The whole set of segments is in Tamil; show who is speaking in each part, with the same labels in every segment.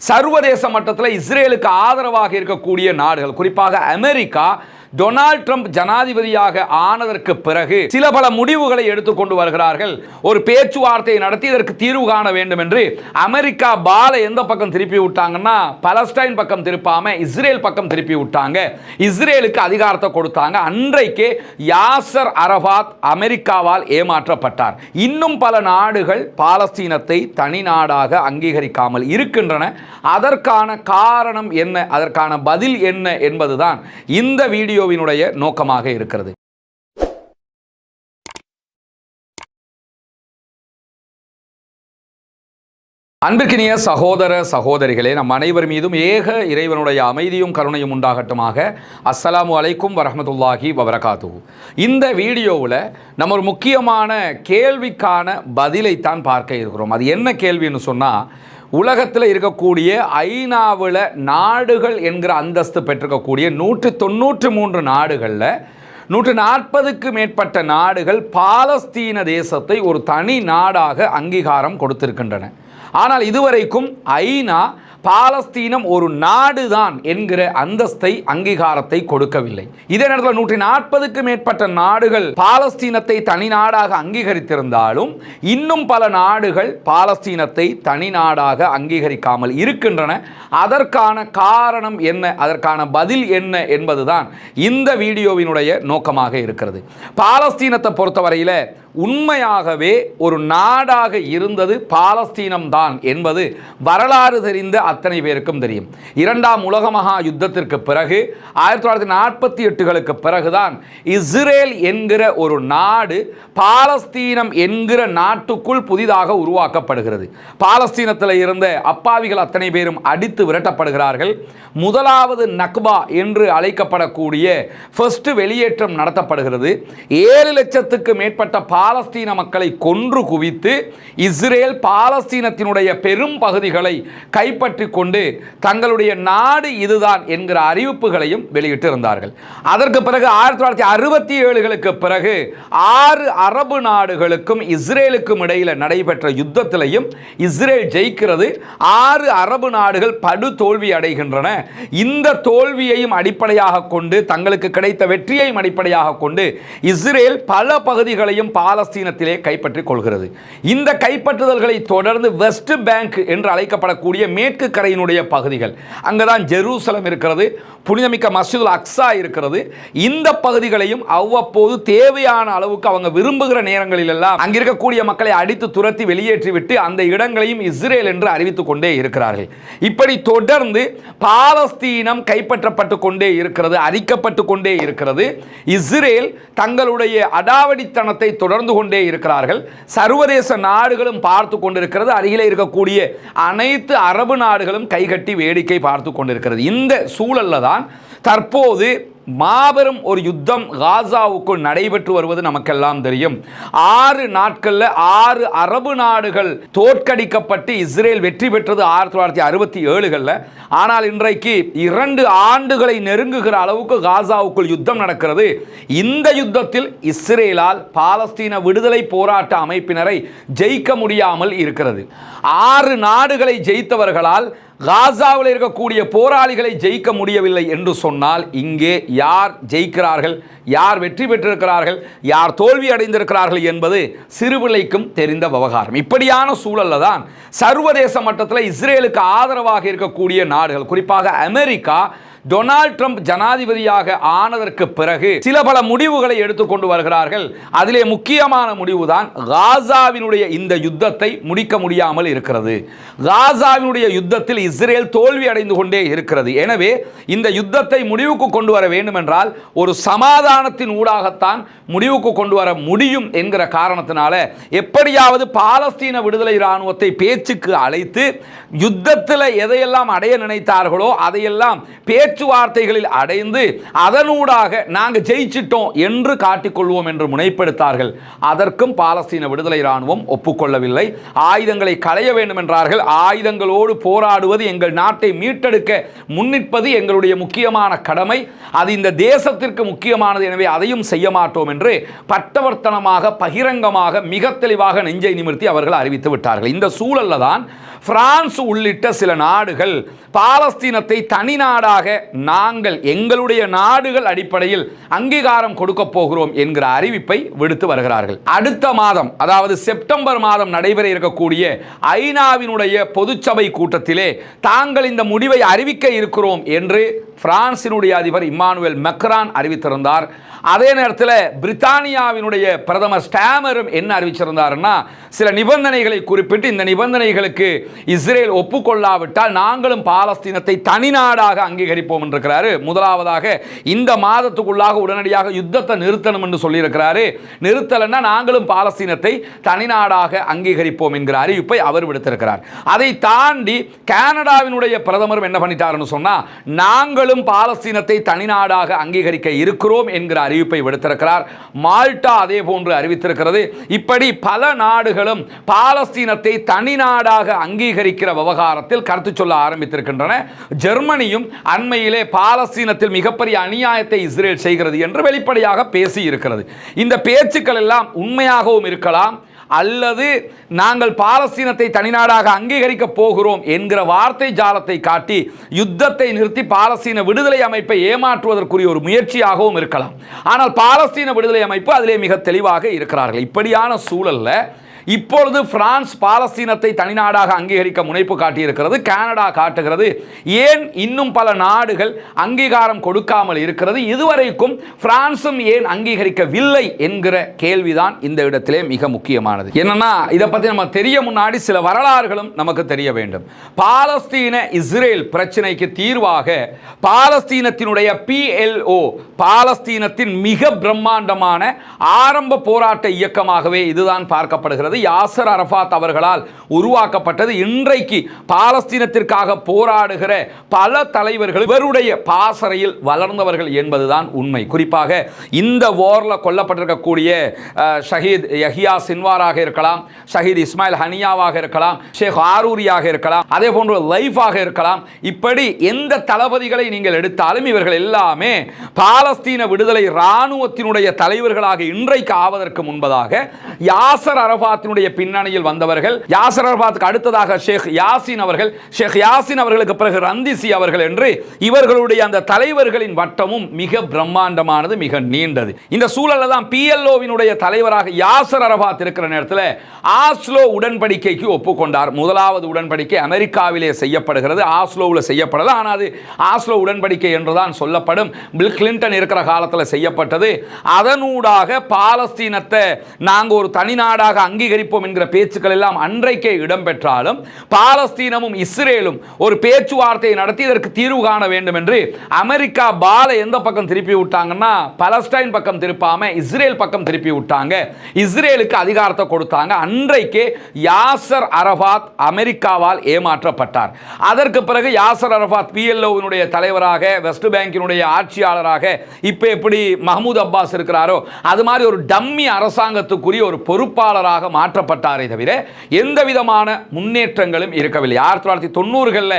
Speaker 1: சர்வதேச மட்டத்தில் இஸ்ரேலுக்கு ஆதரவாக இருக்கக்கூடிய நாடுகள் குறிப்பாக அமெரிக்கா டொனால்ட் ட்ரம்ப் ஜனாதிபதியாக ஆனதற்கு பிறகு சில பல முடிவுகளை எடுத்துக்கொண்டு வருகிறார்கள். ஒரு பேச்சுவார்த்தையை நடத்தி இதற்கு தீர்வு காண வேண்டும் என்று அமெரிக்கா பால எந்த பக்கம் திருப்பி விட்டாங்கன்னா பலஸ்டைன் பக்கம் திருப்பாம இஸ்ரேல் பக்கம் திருப்பி விட்டாங்க. இஸ்ரேலுக்கு அதிகாரத்தை கொடுத்தாங்க. அன்றைக்கே யாசர் அரபாத் அமெரிக்காவால் ஏமாற்றப்பட்டார். இன்னும் பல நாடுகள் பாலஸ்தீனத்தை தனி நாடாக அங்கீகரிக்காமல் இருக்கின்றன. அதற்கான காரணம் என்ன? அதற்கான பதில் என்ன என்பதுதான் இந்த வீடியோ வீடியோவினுடைய நோக்கமாக இருக்கிறது. அன்பிற்கினிய சகோதர சகோதரிகளே நம் அனைவர் மீதும் ஏக இறைவனுடைய அமைதியும் கருணையும் உண்டாகட்டுமாக. அஸ்ஸலாமு அலைக்கும் வரமத்துல்லாஹி வபரகாத்து இந்த வீடியோவில் நம்ம ஒரு முக்கியமான கேள்விக்கான பதிலைத்தான் பார்க்க இருக்கிறோம். அது என்ன கேள்வின்னு சொன்னால் உலகத்தில் இருக்கக்கூடிய ஐநாவில் நாடுகள் என்கிற அந்தஸ்து பெற்றிருக்கக்கூடிய நூற்றி தொண்ணூற்றி மூன்று நாடுகளில் நூற்று நாற்பதுக்கு மேற்பட்ட நாடுகள் பாலஸ்தீன தேசத்தை ஒரு தனி நாடாக அங்கீகாரம் கொடுத்திருக்கின்றன. ஆனால் இதுவரைக்கும் ஐநா பாலஸ்தீனம் ஒரு நாடுதான் என்கிற அந்தஸ்தை அங்கீகாரத்தை கொடுக்கவில்லை. இதே நேரத்தில் நூற்றி நாற்பதுக்கு மேற்பட்ட நாடுகள் பாலஸ்தீனத்தை தனி நாடாக அங்கீகரித்திருந்தாலும் இன்னும் பல நாடுகள் பாலஸ்தீனத்தை தனி நாடாக அங்கீகரிக்காமல் இருக்கின்றன. அதற்கான காரணம் என்ன? அதற்கான பதில் என்ன என்பதுதான் இந்த வீடியோவினுடைய நோக்கமாக இருக்கிறது. பாலஸ்தீனத்தை பொறுத்தவரையில் உண்மையாகவே ஒரு நாடாக இருந்தது பாலஸ்தீனம் தான் என்பது வரலாறு தெரிந்த அத்தனை பேருக்கும் தெரியும். இரண்டாம் உலக மகா யுத்தத்திற்கு பிறகு ஆயிரத்தி தொள்ளாயிரத்தி நாற்பத்தி எட்டுகளுக்கு பிறகுதான் இஸ்ரேல் என்கிற ஒரு நாடு பாலஸ்தீனம் என்கிற நாட்டுக்குள் புதிதாக உருவாக்கப்படுகிறது. பாலஸ்தீனத்தில் இருந்த அப்பாவிகள் அத்தனை பேரும் அடித்து விரட்டப்படுகிறார்கள். முதலாவது நக்பா என்று அழைக்கப்படக்கூடிய ஃபர்ஸ்ட் வெளியேற்றம் நடத்தப்படுகிறது. ஏழு லட்சத்துக்கு மேற்பட்ட பாலஸ்தீன மக்களை கொன்று குவித்து இஸ்ரேல் பாலஸ்தீனத்தின் நாட்டினுடைய பெரும் பகுதிகளை கைப்பற்றி கொண்டு தங்களுடைய நாடு இதுதான் என்கிற அறிவிப்புகளையும் வெளியிட்டிருந்தார்கள். அதற்கு பிறகு ஆயிரத்தி தொள்ளாயிரத்தி அறுபத்தி ஏழுகளுக்கு பிறகு ஆறு அரபு நாடுகளுக்கும் இஸ்ரேலுக்கும் இடையில் நடைபெற்ற யுத்தத்திலையும் இஸ்ரேல் ஜெயிக்கிறது. ஆறு அரபு நாடுகள் படு தோல்வி அடைகின்றன. இந்த தோல்வியையும் அடிப்படையாக கொண்டு தங்களுக்கு கிடைத்த வெற்றியையும் அடிப்படையாக கொண்டு இஸ்ரேல் பல பகுதிகளையும் பாலஸ்தீனத்திலே கைப்பற்றிக் கொள்கிறது. இந்த கைப்பற்றுதல்களை தொடர்ந்து வெஸ்ட் பேங்க் என்று அழைக்கப்படக்கூடிய மேற்கு கரையினுடைய பகுதிகள். அங்கதான் ஜெருசலம் இருக்கிறது புனிதமிக்க மஸ்ஜிதுல் அக்ஸா இருக்கிறது. இந்த பகுதிகளையும் அவ்வப்போது தேவையான அளவுக்கு அவங்க விரும்புகிற நேரங்களில் எல்லாம் இருக்கக்கூடிய மக்களை அடித்து துரத்தி வெளியேற்றிவிட்டு அந்த இடங்களையும் இஸ்ரேல் என்று அறிவித்துக் கொண்டே இருக்கிறார்கள். இப்படி தொடர்ந்து பாலஸ்தீனம் கைப்பற்றப்பட்டு கொண்டே இருக்கிறது அரிக்கப்பட்டு கொண்டே இருக்கிறது. இஸ்ரேல் தங்களுடைய அடாவடித்தனத்தை தொடர்ந்து கொண்டே இருக்கிறார்கள். சர்வதேச நாடுகளும் பார்த்து கொண்டிருக்கிறது அருகிலே இருக்கக்கூடிய அனைத்து அரபு நாடுகளும் கைகட்டி வேடிக்கை பார்த்து கொண்டிருக்கிறது. இந்த சூழலில் தான் தற்போது மாபெரும் ஒரு யுத்தம் காசாவுக்குள் நடைபெற்று வருவது நமக்கெல்லாம் தெரியும். ஆறு நாட்களில் ஆறு அரபு நாடுகள் தோற்கடிக்கப்பட்டு இஸ்ரேல் வெற்றி பெற்றது ஆயிரத்தி தொள்ளாயிரத்தி அறுபத்தி ஏழுகளில். ஆனால் இன்றைக்கு இரண்டு ஆண்டுகளை நெருங்குகிற அளவுக்கு காசாவுக்குள் யுத்தம் நடக்கிறது. இந்த யுத்தத்தில் இஸ்ரேலால் பாலஸ்தீன விடுதலை போராட்ட அமைப்பினரை ஜெயிக்க முடியாமல் இருக்கிறது. ஆறு நாடுகளை ஜெயித்தவர்களால் காசாவில் இருக்கக்கூடிய போராளிகளை ஜெயிக்க முடியவில்லை என்று சொன்னால் இங்கே யார் ஜெயிக்கிறார்கள் யார் வெற்றி பெற்றிருக்கிறார்கள் யார் தோல்வி அடைந்திருக்கிறார்கள் என்பது சிறுபிள்ளைக்கும் தெரிந்த விவகாரம். இப்படியான சூழலில் தான் சர்வதேச மட்டத்தில் இஸ்ரேலுக்கு ஆதரவாக இருக்கக்கூடிய நாடுகள் குறிப்பாக அமெரிக்கா டொனால்ட் ட்ரம்ப் ஜனாதிபதியாக ஆனதற்கு பிறகு சில பல முடிவுகளை எடுத்துக்கொண்டு வருகிறார்கள். அதிலே முக்கியமான முடிவுதான் காசாவினுடைய இந்த யுத்தத்தை முடிக்க முடியாமல் இருக்கிறது. காசாவினுடைய யுத்தத்தில் இஸ்ரேல் தோல்வி அடைந்து கொண்டே இருக்கிறது. எனவே இந்த யுத்தத்தை முடிவுக்கு கொண்டு வர வேண்டும் என்றால் ஒரு சமாதானத்தின் ஊடாகத்தான் முடிவுக்கு கொண்டு வர முடியும் என்கிற காரணத்தினால எப்படியாவது பாலஸ்தீன விடுதலை இராணுவத்தை பேச்சுக்கு அழைத்து யுத்தத்தில் எதையெல்லாம் அடைய நினைத்தார்களோ அதையெல்லாம் பேச்சு பேச்சுவார்த்தைகளில் அடைந்து அதனூடாக நாங்கள் ஜெயிச்சிட்டோம் என்று காட்டிக்கொள்வோம் என்று முனைப்படுத்தார்கள். அதற்கும் பாலஸ்தீன விடுதலை இராணுவம் ஒப்புக்கொள்ளவில்லை. ஆயுதங்களை களைய வேண்டும் என்றார்கள் ஆயுதங்களோடு போராடுவது எங்கள் நாட்டை மீட்டெடுக்க முன்னிற்பது எங்களுடைய முக்கியமான கடமை. அது இந்த தேசத்திற்கு முக்கியமானது. எனவே அதையும் செய்ய மாட்டோம் என்று பட்டவர்த்தனமாக பகிரங்கமாக மிக தெளிவாக நெஞ்சை நிமிர்த்தி அவர்கள் அறிவித்து விட்டார்கள். இந்த சூழல்ல தான் பிரான்ஸ் உள்ளிட்ட சில நாடுகள் பாலஸ்தீனத்தை தனி நாடாக நாங்கள் எங்களுடைய நாடுகள் அடிப்படையில் அங்கீகாரம் கொடுக்க போகிறோம் என்கிற அறிவிப்பை விடுத்து வருகிறார்கள். அடுத்த மாதம் அதாவது செப்டம்பர் மாதம் நடைபெற இருக்கக்கூடிய ஐநாவினுடைய பொதுச்சபை கூட்டத்திலே தாங்கள் இந்த முடிவை அறிவிக்க இருக்கிறோம் என்று பிரான்சினுடைய அதிபர் இம்மானுவேல் மெக்ரான் அறிவித்திருந்தார். அதே நேரத்தில் பிரித்தானியாவினுடைய பிரதமர் ஸ்டாமரும் என்ன அறிவிச்சிருந்தாருன்னா சில நிபந்தனைகளை குறிப்பிட்டு இந்த நிபந்தனைகளுக்கு இஸ்ரேல் ஒப்புக்கொள்ளாவிட்டால் நாங்களும் பாலஸ்தீனத்தை தனி நாடாக அங்கீகரிப்போம் என்றிருக்கிறாரு முதலாவதாக இந்த மாதத்துக்குள்ளாக உடனடியாக யுத்தத்தை நிறுத்தணும் என்று சொல்லியிருக்கிறாரு. நிறுத்தலைன்னா நாங்களும் பாலஸ்தீனத்தை தனிநாடாக அங்கீகரிப்போம் என்கிற அறிவிப்பை அவர் விடுத்திருக்கிறார். அதை தாண்டி கனடாவினுடைய பிரதமரும் என்ன பண்ணிட்டாருன்னு சொன்னா நாங்களும் பாலஸ்தீனத்தை தனி நாடாக அங்கீகரிக்க இருக்கிறோம் என்கிற அறிவிப்பை விடுத்திருக்கிறார். மால்டா அதே போன்று அறிவித்திருக்கிறது. இப்படி பல நாடுகளும் பாலஸ்தீனத்தை தனி நாடாக அங்கீகரிக்கிற விவகாரத்தில் கருத்து சொல்ல ஆரம்பித்திருக்கின்றன. ஜெர்மனியும் அண்மையிலே பாலஸ்தீனத்தில் மிகப்பெரிய அநியாயத்தை இஸ்ரேல் செய்கிறது என்று வெளிப்படையாக பேசி இருக்கிறது இந்த பேச்சுக்கள் எல்லாம் உண்மையாகவும் இருக்கலாம் அல்லது நாங்கள் பாலஸ்தீனத்தை தனிநாடாக அங்கீகரிக்க போகிறோம் என்கிற வார்த்தை ஜாலத்தை காட்டி யுத்தத்தை நிறுத்தி பாலஸ்தீன விடுதலை அமைப்பை ஏமாற்றுவதற்குரிய ஒரு முயற்சியாகவும் இருக்கலாம். ஆனால் பாலஸ்தீன விடுதலை அமைப்பு அதிலே மிக தெளிவாக இருக்கிறார்கள். இப்படியான சூழல்ல இப்பொழுது பிரான்ஸ் பாலஸ்தீனத்தை தனிநாடாக அங்கீகரிக்க முனைப்பு காட்டியிருக்கிறது கனடா காட்டுகிறது. ஏன் இன்னும் பல நாடுகள் அங்கீகாரம் கொடுக்காமல் இருக்கிறது? இதுவரைக்கும் பிரான்சும் ஏன் அங்கீகரிக்கவில்லை என்கிற கேள்விதான் இந்த இடத்திலே மிக முக்கியமானது. என்னன்னா இதை பற்றி நம்ம தெரிய முன்னாடி சில வரலாறுகளும் நமக்கு தெரிய வேண்டும். பாலஸ்தீன இஸ்ரேல் பிரச்சனைக்கு தீர்வாக பாலஸ்தீனத்தினுடைய பிஎல்ஓ பாலஸ்தீனத்தின் மிக பிரம்மாண்டமான ஆரம்ப போராட்ட இயக்கமாகவே இதுதான் பார்க்கப்படுகிறது. யாசர் அரஃபாத் அவர்களால் உருவாக்கப்பட்டது. இன்றைக்கு பாலஸ்தீனத்திற்காக போராடுகிற பல தலைவர்கள் இவருடைய பாசறையில் வளர்ந்தவர்கள் என்பதுதான் உண்மை. குறிப்பாக இந்த ஓரில் கொல்லப்பட்டிருக்கக்கூடிய ஷஹீத் யஹியா சின்வாராக இருக்கலாம் ஷஹீத் இஸ்மாயில் ஹனியாவாக இருக்கலாம் ஷேக் ஆரூரியாக இருக்கலாம் அதே போன்ற லைஃபாக இருக்கலாம். இப்படி எந்த தளபதிகளை நீங்கள் எடுத்தாலும் இவர்கள் எல்லாமே பாலஸ்தீன விடுதலை இராணுவத்தினுடைய தலைவர்களாக இன்றைக்கு ஆவதற்கு முன்பதாக யாசர் அரபாத் அரபாத்தினுடைய பின்னணியில் வந்தவர்கள் யாசர் அரபாத்துக்கு அடுத்ததாக ஷேக் யாசின் அவர்கள் ஷேக் யாசின் அவர்களுக்கு பிறகு ரந்திசி அவர்கள் என்று இவர்களுடைய அந்த தலைவர்களின் வட்டமும் மிக பிரம்மாண்டமானது மிக நீண்டது. இந்த சூழலில் தான் பிஎல்ஓவினுடைய தலைவராக யாசர் அரபாத் இருக்கிற நேரத்தில் ஆஸ்லோ உடன்படிக்கைக்கு ஒப்புக்கொண்டார். முதலாவது உடன்படிக்கை அமெரிக்காவிலே செய்யப்படுகிறது. ஆஸ்லோவில் செய்யப்படல. ஆனால் அது ஆஸ்லோ உடன்படிக்கை என்றுதான் சொல்லப்படும். பில் கிளின்டன் இருக்கிற காலத்தில் செய்யப்பட்டது. அதனூடாக பாலஸ்தீனத்தை நாங்கள் ஒரு தனிநாடாக அங்கீ அங்கீகரிப்போம் என்கிற பேச்சுக்கள் எல்லாம் அன்றைக்கே இடம்பெற்றாலும் பாலஸ்தீனமும் இஸ்ரேலும் ஒரு பேச்சுவார்த்தையை நடத்தி இதற்கு தீர்வு காண வேண்டும் என்று அமெரிக்கா பால எந்த பக்கம் திருப்பி விட்டாங்கன்னா பலஸ்டைன் பக்கம் திருப்பாம இஸ்ரேல் பக்கம் திருப்பி விட்டாங்க. இஸ்ரேலுக்கு அதிகாரத்தை கொடுத்தாங்க. அன்றைக்கே யாசர் அரபாத் அமெரிக்காவால் ஏமாற்றப்பட்டார். அதற்கு பிறகு யாசர் அரபாத் பிஎல்ஓவினுடைய தலைவராக வெஸ்ட் பேங்கினுடைய ஆட்சியாளராக இப்போ எப்படி மஹமூத் அப்பாஸ் இருக்கிறாரோ அது மாதிரி ஒரு டம்மி அரசாங்கத்துக்குரிய ஒரு பொறுப்பாளராக மாற்றப்பட்டாரே தவிர எந்த விதமான முன்னேற்றங்களும் இருக்கவில்லை. ஆயிரத்தி தொள்ளாயிரத்தி தொண்ணூறுகளில்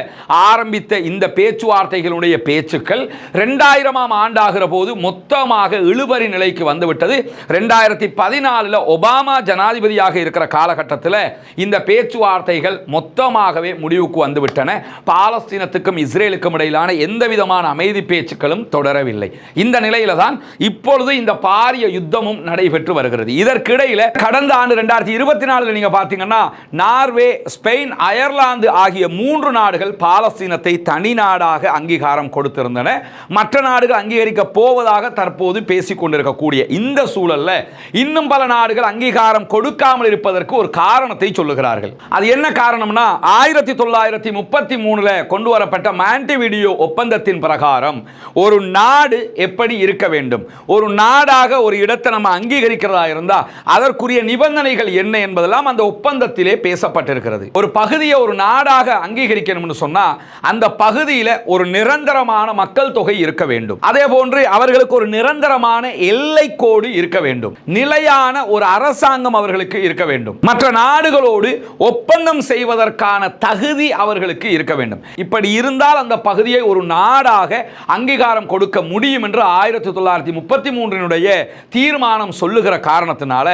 Speaker 1: ஆரம்பித்த இந்த பேச்சுவார்த்தைகளுடைய பேச்சுக்கள் ரெண்டாயிரமாம் ஆண்டாகிற போது மொத்தமாக இழுபறி நிலைக்கு வந்துவிட்டது. ரெண்டாயிரத்தி பதினாலில் ஒபாமா ஜனாதிபதியாக இருக்கிற காலகட்டத்தில் இந்த பேச்சுவார்த்தைகள் மொத்தமாகவே முடிவுக்கு வந்துவிட்டன. பாலஸ்தீனத்துக்கும் இஸ்ரேலுக்கும் இடையிலான எந்த விதமான அமைதி பேச்சுக்களும் தொடரவில்லை. இந்த நிலையில தான் இப்பொழுது இந்த பாரிய யுத்தமும் நடைபெற்று வருகிறது. இதற்கிடையில் கடந்த ஆண்டு ரெண்டாயிரத்தி இருபத்தி நாலில் நீங்கள் பார்த்தீங்கன்னா நார்வே ஸ்பெயின் அயர்லாந்து ஆகிய மூன்று நாடுகள் பாலஸ்தீனத்தை தனி நாடாக அங்கீகாரம் கொடுத்திருந்தன. மற்ற நாடுகள் அங்கீகரிக்க போவதாக தற்போது பேசிக் கொண்டிருக்கக்கூடிய இந்த சூழல்ல இன்னும் பல நாடுகள் அங்கீகாரம் கொடுக்காமல் இருப்பதற்கு ஒரு காரணத்தை சொல்லுகிறார்கள். அது என்ன காரணம்னா ஆயிரத்தி தொள்ளாயிரத்தி முப்பத்தி மூணுல கொண்டு வரப்பட்ட மாண்டி வீடியோ ஒப்பந்தத்தின் பிரகாரம் ஒரு நாடு எப்படி இருக்க வேண்டும்? ஒரு நாடாக ஒரு இடத்தை நம்ம அங்கீகரிக்கிறதா இருந்தால் அதற்குரிய நிபந்தனைகள் என்ன என்பதெல்லாம் அந்த ஒப்பந்தத்திலே பேசப்பட்டிருக்கிறது. ஒரு பகுதியை ஒரு நாடாக அங்கீகரிக்கணும்னு சொன்னா அந்த பகுதியில் ஒரு நிரந்தரமான மக்கள் தொகை இருக்க வேண்டும். அதே போன்று அவர்களுக்கு ஒரு நிரந்தரமான எல்லை கோடு இருக்க வேண்டும். நிலையான ஒரு அரசாங்கம் அவர்களுக்கு இருக்க வேண்டும். மற்ற நாடுகளோடு ஒப்பந்தம் செய்வதற்கான தகுதி அவர்களுக்கு இருக்க வேண்டும். இப்படி இருந்தால் அந்த பகுதியை ஒரு நாடாக அங்கீகாரம் கொடுக்க முடியும் என்று ஆயிரத்தி தொள்ளாயிரத்தி முப்பத்தி மூன்றினுடைய தீர்மானம் சொல்லுகிற காரணத்தினால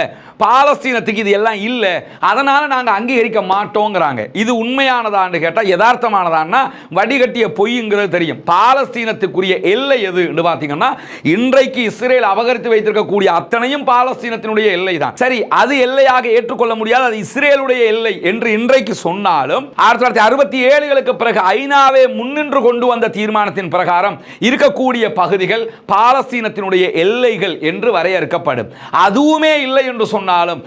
Speaker 1: பாலஸ்தீனத்துக்கு இது எல்லாம் இல்லை. அதனால் நாங்க அங்கீகரிக்க மாட்டோங்கிறாங்க. இது உண்மையானதான்னு கேட்டால் யதார்த்தமானதான்னா வடிகட்டிய பொய்ங்கிறது தெரியும். பாலஸ்தீனத்துக்குரிய எல்லை எதுன்னு பார்த்தீங்கன்னா இன்றைக்கு இஸ்ரேல் அபகரித்து வைத்திருக்கக்கூடிய அத்தனையும் பாலஸ்தீனத்தினுடைய எல்லை தான் சரி அது எல்லையாக ஏற்றுக்கொள்ள முடியாது அது இஸ்ரேலுடைய எல்லை என்று இன்றைக்கு சொன்னாலும் ஆயிரத்தி தொள்ளாயிரத்தி அறுபத்தி ஏழுகளுக்கு பிறகு ஐநாவே முன்னின்று கொண்டு வந்த தீர்மானத்தின் பிரகாரம் இருக்கக்கூடிய பகுதிகள் பாலஸ்தீனத்தினுடைய எல்லைகள் என்று வரையறுக்கப்படும். அதுவுமே இல்லை என்று சொன்னாலும்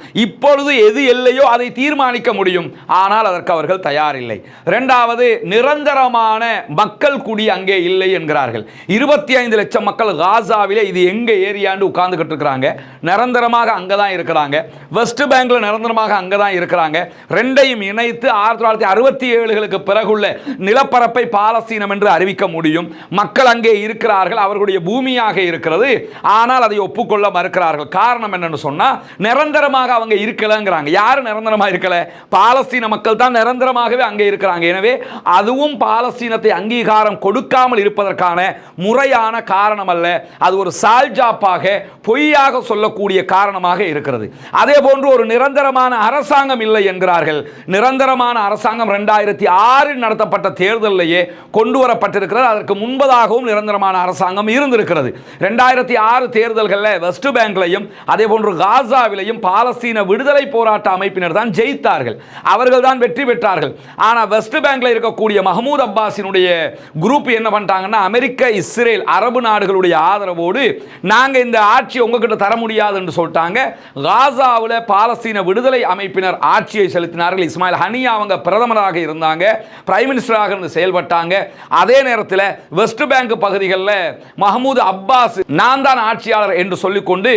Speaker 1: எப்பொழுது எது எல்லையோ அதை தீர்மானிக்க முடியும். ஆனால் அதற்கு அவர்கள் தயாரில்லை. இரண்டாவது நிரந்தரமான மக்கள் குடி அங்கே இல்லை என்கிறார்கள். இருபத்தி ஐந்து லட்சம் மக்கள் காசாவிலே இது எங்க ஏரியாண்டு உட்கார்ந்துகிட்டு இருக்கிறாங்க? நிரந்தரமாக அங்கே தான் இருக்கிறாங்க. வெஸ்ட் பேங்கில் நிரந்தரமாக அங்கே தான் இருக்கிறாங்க. ரெண்டையும் இணைத்து ஆயிரத்தி தொள்ளாயிரத்தி அறுபத்தி ஏழுகளுக்கு பிறகுள்ள நிலப்பரப்பை பாலஸ்தீனம் என்று அறிவிக்க முடியும். மக்கள் அங்கே இருக்கிறார்கள் அவர்களுடைய பூமியாக இருக்கிறது. ஆனால் அதை ஒப்புக்கொள்ள மறுக்கிறார்கள். காரணம் என்னன்னு சொன்னால் நிரந்தரமாக அவங்க இருக்கலங்கிறாங்க யார் நிரந்தரமாக இருக்கல பாலஸ்தீன மக்கள் தான் நிரந்தரமாகவே அங்கே இருக்கிறாங்க. எனவே அதுவும் பாலஸ்தீனத்தை அங்கீகாரம் கொடுக்காமல் இருப்பதற்கான முறையான காரணம் அல்ல அது ஒரு சால்ஜாப்பாக பொய்யாக சொல்லக்கூடிய காரணமாக இருக்கிறது. அதே போன்று ஒரு நிரந்தரமான அரசாங்கம் இல்லை என்கிறார்கள். நிரந்தரமான அரசாங்கம் ரெண்டாயிரத்தி ஆறில் நடத்தப்பட்ட தேர்தலிலேயே கொண்டு வரப்பட்டிருக்கிறது. அதற்கு முன்பதாகவும் நிரந்தரமான அரசாங்கம் இருந்திருக்கிறது. ரெண்டாயிரத்தி ஆறு தேர்தல்களில் வெஸ்ட் பேங்க்லையும் அதே போன்று காசாவிலையும் பாலஸ்தீன விடுதலை போராட்ட அமைப்பினர் தான் ஜெயித்தார்கள். அவர்கள் தான் வெற்றி பெற்றார்கள். ஆனால் வெஸ்ட் பேங்கில் இருக்கக்கூடிய மஹமூத் அப்பாஸினுடைய குரூப் என்ன பண்ணிட்டாங்கன்னா அமெரிக்க இஸ்ரேல் அரபு நாடுகளுடைய ஆதரவோடு நாங்கள் இந்த ஆட்சி உங்ககிட்ட தர முடியாது என்று சொல்லிட்டாங்க. காசாவில் பாலஸ்தீன விடுதலை அமைப்பினர் ஆட்சியை செலுத்தினார்கள். இஸ்மாயில் ஹனியா அவங்க பிரதமராக இருந்தாங்க. பிரைம் மினிஸ்டராக இருந்து செயல்பட்டாங்க. அதே நேரத்தில் வெஸ்ட் பேங்க் பகுதிகளில் மஹமூது அப்பாஸ் நான் தான் ஆட்சியாளர் என்று சொல்லிக்கொண்டு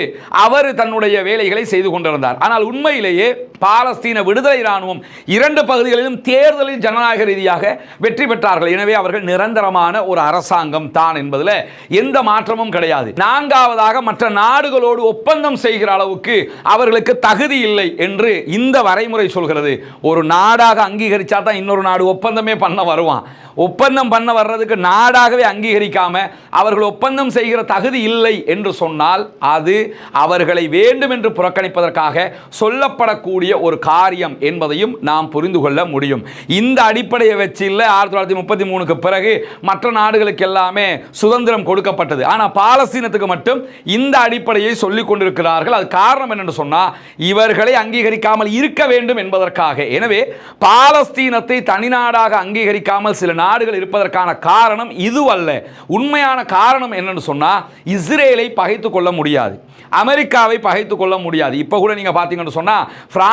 Speaker 1: அவர் தன்னுடைய வேலைகளை செய்து கொண்டிருந்தார். ஆனால் உண்மையிலேயே பாலஸ்தீன விடுதலை இராணுவம் இரண்டு பகுதிகளிலும் தேர்தலில் ஜனநாயக ரீதியாக வெற்றி பெற்றார்கள். எனவே அவர்கள் நிரந்தரமான ஒரு அரசாங்கம் தான் என்பதில் எந்த மாற்றமும் கிடையாது. நான்காவதாக மற்ற நாடுகளோடு ஒப்பந்தம் செய்கிற அளவுக்கு அவர்களுக்கு தகுதி இல்லை என்று இந்த வரைமுறை சொல்கிறது. ஒரு நாடாக அங்கீகரிச்சா தான் இன்னொரு நாடு ஒப்பந்தமே பண்ண வருவான். ஒப்பந்தம் பண்ண வர்றதுக்கு நாடாகவே அங்கீகரிக்காம அவர்கள் ஒப்பந்தம் செய்கிற தகுதி இல்லை என்று சொன்னால் அது அவர்களை வேண்டும் என்று புறக்கணிப்பதற்காக சொல்லப்படக்கூடிய ஒரு காரியம் என்பதையும் நாம் புரிந்து கொள்ள முடியும். இந்த அடிப்படையை வச்சு இல்லை ஆயிரத்தி தொள்ளாயிரத்தி முப்பத்தி மூணுக்கு பிறகு மற்ற நாடுகளுக்கு எல்லாமே சுதந்திரம் கொடுக்கப்பட்டது. ஆனால் பாலஸ்தீனத்துக்கு மட்டும் இந்த அடிப்படையை சொல்லிக் கொண்டிருக்கிறார்கள். அது காரணம் என்னென்னு சொன்னால் இவர்களை அங்கீகரிக்காமல் இருக்க வேண்டும் என்பதற்காக. எனவே பாலஸ்தீனத்தை தனிநாடாக அங்கீகரிக்காமல் சில நாடுகள் இருப்பதற்கான காரணம் இதுவல்ல. உண்மையான காரணம் என்னன்னு சொன்னால் இஸ்ரேலை பகைத்து கொள்ள முடியாது. அமெரிக்காவை பகைத்து கொள்ள முடியாது. இப்போ கூட நீங்கள் பார்த்தீங்கன்னு சொன்னால்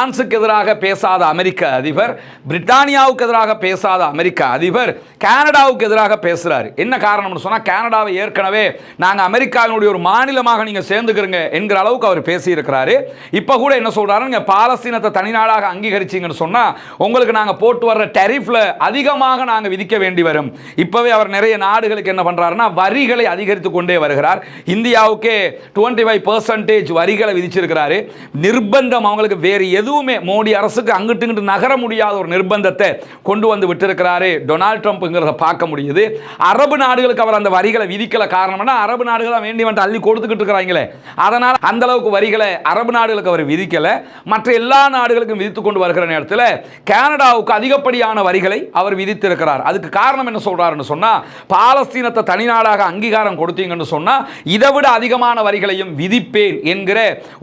Speaker 1: பிரான்ஸுக்கு எதிராக பேசாத அமெரிக்க அதிபர் பிரிட்டானியாவுக்கு எதிராக பேசாத அமெரிக்க அதிபர் கனடாவுக்கு எதிராக பேசுகிறாரு என்ன காரணம்னு சொன்னால் கனடாவை ஏற்கனவே நாங்கள் அமெரிக்காவினுடைய ஒரு மாநிலமாக நீங்கள் சேர்ந்துக்கிறங்க என்கிற அளவுக்கு அவர் பேசியிருக்கிறாரு. இப்போ கூட என்ன சொல்கிறாரு நீங்கள் பாலஸ்தீனத்தை தனிநாடாக அங்கீகரிச்சிங்கன்னு சொன்னால் உங்களுக்கு நாங்கள் போட்டு வர்ற டெரிஃபில் அதிகமாக நாங்கள் விதிக்க வேண்டி வரும். இப்போவே அவர் நிறைய நாடுகளுக்கு என்ன பண்ணுறாருன்னா வரிகளை அதிகரித்து கொண்டே வருகிறார். இந்தியாவுக்கே டுவெண்ட்டி ஃபைவ் பர்சன்டேஜ் வரிகளை விதிச்சிருக்கிறாரு. நிர்பந்தம் அவங்களுக்கு வேறு எதுவும் மோடி அரசுக்கு அங்கிட்டு இங்கிட்டு நகர முடியாத ஒரு நிர்பந்தத்தை கொண்டு வந்து விட்டிருக்கிறாரு. டொனால்ட் ட்ரம்ப்ங்கிறத பார்க்க முடியுது. அரபு நாடுகளுக்கு அவர் அந்த வரிகளை விதிக்கல காரணம்னா அரபு நாடுகள் வேண்டி வந்து அள்ளி கொடுத்துக்கிட்டு இருக்கிறாங்களே. அதனால் அந்த அளவுக்கு வரிகளை அரபு நாடுகளுக்கு அவர் விதிக்கலை. மற்ற எல்லா நாடுகளுக்கும் விதித்து கொண்டு வருகிற நேரத்தில் கனடாவுக்கு அதிகப்படியான வரிகளை அவர் விதித்திருக்கிறார். அதுக்கு காரணம் என்ன சொல்றாருன்னு சொன்னா பாலஸ்தீனத்தை தனிநாடாக அங்கீகாரம் கொடுத்தீங்கன்னு சொன்னா இதை விட அதிகமான வரிகளையும் விதிப்பேன் என்கிற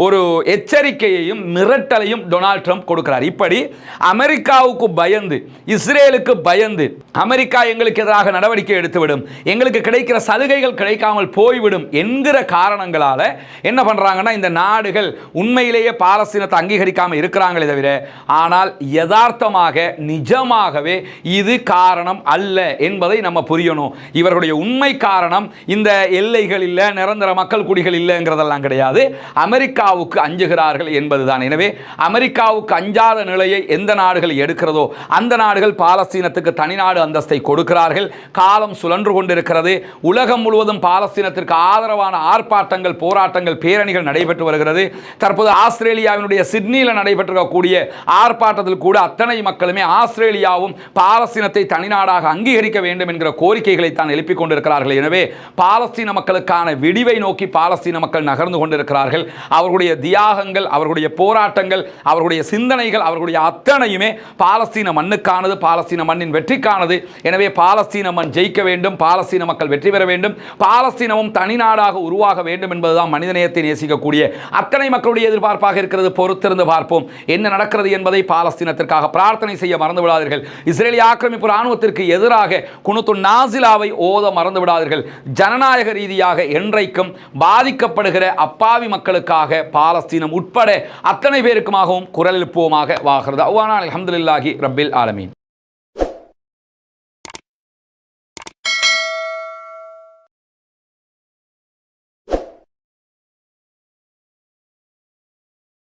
Speaker 1: ஒரு எச்சரிக்கையையும் மிரட்டலையும் டொனால்ட் டொனால்ட் ட்ரம்ப் கொடுக்கிறார். இப்படி அமெரிக்காவுக்கு பயந்து இஸ்ரேலுக்கு பயந்து அமெரிக்கா எங்களுக்கு எதிராக நடவடிக்கை எடுத்துவிடும். எங்களுக்கு கிடைக்கிற சலுகைகள் கிடைக்காமல் போய்விடும் என்கிற காரணங்களால் என்ன பண்ணுறாங்கன்னா இந்த நாடுகள் உண்மையிலேயே பாலஸ்தீனத்தை அங்கீகரிக்காமல் இருக்கிறாங்களே தவிர ஆனால் யதார்த்தமாக நிஜமாகவே இது காரணம் அல்ல என்பதை நம்ம புரியணும். இவர்களுடைய உண்மை காரணம் இந்த எல்லைகள் இல்லை நிரந்தர மக்கள் குடிகள் இல்லைங்கிறதெல்லாம் கிடையாது. அமெரிக்காவுக்கு அஞ்சுகிறார்கள் என்பதுதான். எனவே அமெரிக்க அமெரிக்காவுக்கு அஞ்சாத நிலையை எந்த நாடுகள் எடுக்கிறதோ அந்த நாடுகள் பாலஸ்தீனத்துக்கு தனிநாடு அந்தஸ்தை கொடுக்கிறார்கள். காலம் சுழன்று கொண்டிருக்கிறது. உலகம் முழுவதும் பாலஸ்தீனத்திற்கு ஆதரவான ஆர்ப்பாட்டங்கள் போராட்டங்கள் பேரணிகள் நடைபெற்று வருகிறது. தற்போது ஆஸ்திரேலியாவினுடைய சிட்னியில் நடைபெற்றிருக்கக்கூடிய ஆர்ப்பாட்டத்தில் கூட அத்தனை மக்களுமே ஆஸ்திரேலியாவும் பாலஸ்தீனத்தை தனிநாடாக அங்கீகரிக்க வேண்டும் என்கிற கோரிக்கைகளை தான் எழுப்பிக் கொண்டிருக்கிறார்கள். எனவே பாலஸ்தீன மக்களுக்கான விடிவை நோக்கி பாலஸ்தீன மக்கள் நகர்ந்து கொண்டிருக்கிறார்கள். அவர்களுடைய தியாகங்கள் அவர்களுடைய போராட்டங்கள் அவர்களுடைய சிந்தனைகள் அவர்களுடைய அத்தனையுமே பாலஸ்தீன மண்ணுக்கானது பாலஸ்தீன மண்ணின் வெற்றிக்கானது. எனவே பாலஸ்தீன மண் ஜெயிக்க வேண்டும் பாலஸ்தீன மக்கள் வெற்றி பெற வேண்டும் பாலஸ்தீனமும் தனிநாடாக உருவாக வேண்டும் என்பதுதான் மனிதநேயத்தை நேசிக்கக்கூடிய அத்தனை மக்களுடைய எதிர்பார்ப்பாக இருக்கிறது. பொறுத்திருந்து பார்ப்போம். என்ன நடக்கிறது என்பதை பாலஸ்தீனத்திற்காக பிரார்த்தனை செய்ய மறந்து விடாதீர்கள் இஸ்ரேலிய ஆக்கிரமிப்பு ராணுவத்திற்கு எதிராக குணுத்து நாசிலாவை ஓத மறந்து விடாதீர்கள் ஜனநாயக ரீதியாக என்றைக்கும் பாதிக்கப்படுகிற அப்பாவி மக்களுக்காக பாலஸ்தீனம் உட்பட அத்தனை பேருக்குமாகவும் குரல் எழுப்புவோமாக வாகிறது அவ்வானால் அல்ஹம்துலில்லாஹி ரப்பில் ஆலமீன்